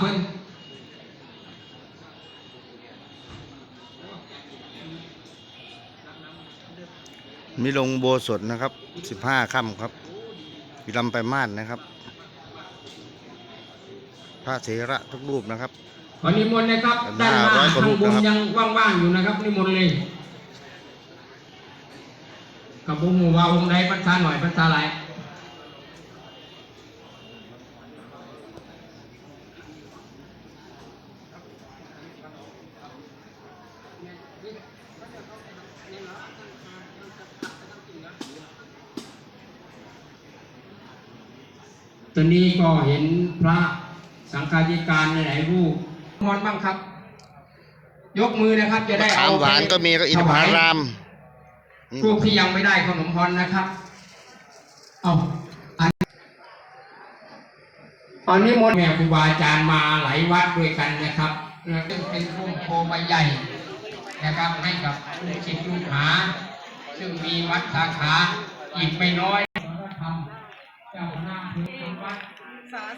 เพิ่นมีลงโบสถนะครับ สิบห้าค่ำครับมีลำไปม่านนะครับ พระเถระทุกรูปนะครับ ขอนิมนต์นะครับ ด้าด้านนหหน้าน้าร้อยกว่าข้างรูปบนนะครับยังว่างๆอยู่นะครับ นิมนต์เลยกับบุญหมู่ว่าองค์ใดปัญชาหน่อยปัญชาหลาย ตอนนี้ก็เห็นพระสังฆาธิการหลายๆรูปมอนบ้างครับ ยกมือนะครับ จะได้มะขาเอามหวานก็มีก็อินทผารามนี่พวกที่ยังไม่ได้ขนมพรนะครับเอาอันตอนนี้มนต์แม่ครูบาอาจารย์มาหลายวัดด้วยกันนะครับแล้วซึ่งเป็นร่มโพใบใหญ่ นะครับให้กับลูกศิษย์ลูกหา ซึ่งมีวัดสาขาอีกไม่น้อยธรรมเจ้าหน้าที่วัด